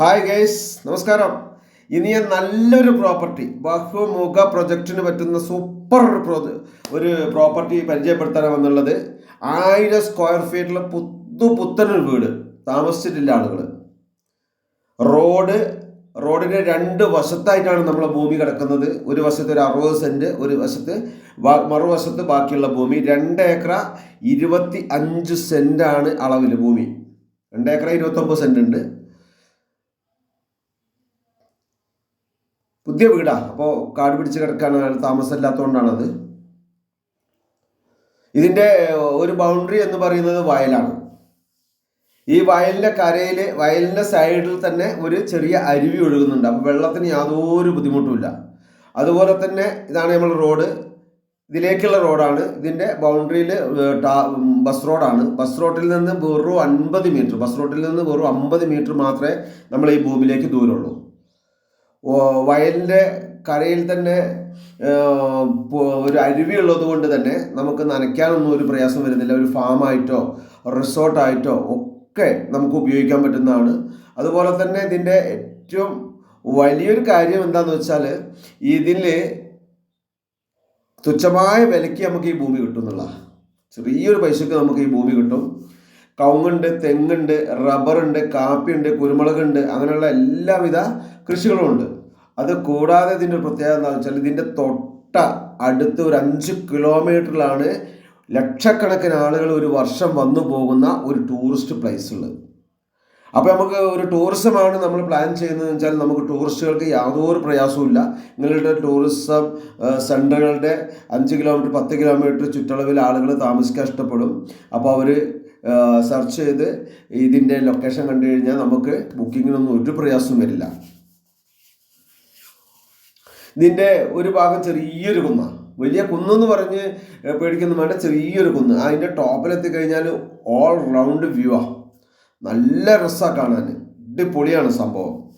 Hi guys നമസ്കാരം. ഇനി ഞാൻ നല്ലൊരു പ്രോപ്പർട്ടി ബഹുമുഖ പ്രൊജക്റ്റിന് പറ്റുന്ന സൂപ്പർ പ്രോ ഒരു പ്രോപ്പർട്ടി പരിചയപ്പെടുത്താനാണ് വന്നുള്ളത് ആയിരം സ്ക്വയർ ഫീറ്റിലെ പുത്തു പുത്തനൊരു വീട് താമസിച്ചിട്ടില്ല ആളുകൾ റോഡ് റോഡിന്റെ രണ്ട് വശത്തായിട്ടാണ് നമ്മളെ ഭൂമി കിടക്കുന്നത്. ഒരു വശത്ത് ഒരു അറുപത് സെന്റ് ഒരു വശത്ത് മറുവശത്ത് ബാക്കിയുള്ള ഭൂമി. രണ്ട് ഏക്കർ ഇരുപത്തി അഞ്ച് സെന്റാണ് അളവിൽ ഭൂമി. രണ്ട് ഏക്കർ ഇരുപത്തൊമ്പത് സെന്റ് ഉണ്ട്. പുതിയ വീടാ. അപ്പോൾ കാട് പിടിച്ച് കിടക്കാണ് താമസമില്ലാത്തതുകൊണ്ടാണത്. ഇതിന്റെ ഒരു ബൗണ്ടറി എന്ന് പറയുന്നത് വയലാണ്. ഈ വയലിന്റെ കരയിൽ വയലിന്റെ സൈഡിൽ തന്നെ ഒരു ചെറിയ അരുവി ഒഴുകുന്നുണ്ട്. അപ്പോൾ വെള്ളത്തിന് യാതൊരു ബുദ്ധിമുട്ടുമില്ല അതുപോലെ തന്നെ ഇതാണ് നമ്മൾ റോഡ്. ഇതിലേക്കുള്ള റോഡാണ്. ഇതിന്റെ ബൗണ്ടറിയിൽ ബസ് റോഡാണ് ബസ് റോഡിൽ നിന്ന് വെറും അൻപത് മീറ്റർ ബസ് റോഡിൽ നിന്ന് വെറും അമ്പത് മീറ്റർ മാത്രമേ നമ്മൾ ഈ ഭൂമിയിലേക്ക് ദൂരമുള്ളൂ. വയലിന്റെ കരയിൽ തന്നെ ഒരു അരുവി ഉള്ളത് കൊണ്ട് തന്നെ നമുക്ക് നനയ്ക്കാനൊന്നും ഒരു പ്രയാസം വരുന്നില്ല. ഒരു ഫാമായിട്ടോ റിസോർട്ടായിട്ടോ ഒക്കെ നമുക്ക് ഉപയോഗിക്കാൻ പറ്റുന്നതാണ്. അതുപോലെ തന്നെ ഇതിന്റെ ഏറ്റവും വലിയൊരു കാര്യം എന്താണെന്ന് വെച്ചാൽ ഇതിൽ തുച്ഛമായ വിലയ്ക്ക് നമുക്ക് ഈ ഭൂമി കിട്ടും എന്നുള്ള ചെറിയൊരു പൈസക്ക് നമുക്ക് ഈ ഭൂമി കിട്ടും. കവുങ്ങുണ്ട് തെങ്ങുണ്ട് റബ്ബറുണ്ട് കാപ്പിയുണ്ട് കുരുമുളകുണ്ട് അങ്ങനെയുള്ള എല്ലാവിധ കൃഷികളും ഉണ്ട് അത് കൂടാതെ ഇതിന്റെ പ്രത്യേകത എന്താണെന്ന് വെച്ചാൽ ഇതിന്റെ തൊട്ട അടുത്ത് ഒരു അഞ്ച് കിലോമീറ്ററിലാണ് ലക്ഷക്കണക്കിന് ആളുകൾ ഒരു വർഷം വന്നു പോകുന്ന ഒരു ടൂറിസ്റ്റ് പ്ലേസ് ഉള്ളത്. അപ്പോൾ നമുക്ക് ഒരു ടൂറിസമാണ് നമ്മൾ പ്ലാൻ ചെയ്യുന്നതെന്ന് വെച്ചാൽ നമുക്ക് ടൂറിസ്റ്റുകൾക്ക് യാതൊരു പ്രയാസവുമില്ല. നിങ്ങളുടെ ടൂറിസം സെന്ററുകളുടെ അഞ്ച് കിലോമീറ്റർ പത്ത് കിലോമീറ്റർ ചുറ്റളവിൽ ആളുകൾ താമസിക്കാൻ ഇഷ്ടപ്പെടും. അപ്പോൾ അവർ സെർച്ച് ചെയ്ത് ഇതിന്റെ ലൊക്കേഷൻ കണ്ടു കഴിഞ്ഞാൽ നമുക്ക് ബുക്കിങ്ങിനൊന്നും ഒരു പ്രയാസവും വരില്ല. ഇതിന്റെ ഒരു ഭാഗം ചെറിയൊരു കുന്നാണ് വലിയ കുന്നെന്ന് പറഞ്ഞ് പേടിക്കുന്ന വേണ്ട ചെറിയൊരു കുന്ന്. അതിന്റെ ടോപ്പിലെത്തി കഴിഞ്ഞാൽ ഓൾ റൗണ്ട് വ്യൂ ആ. നല്ല രസമാണ് കാണാൻ. അടിപൊളിയാണ് സംഭവം.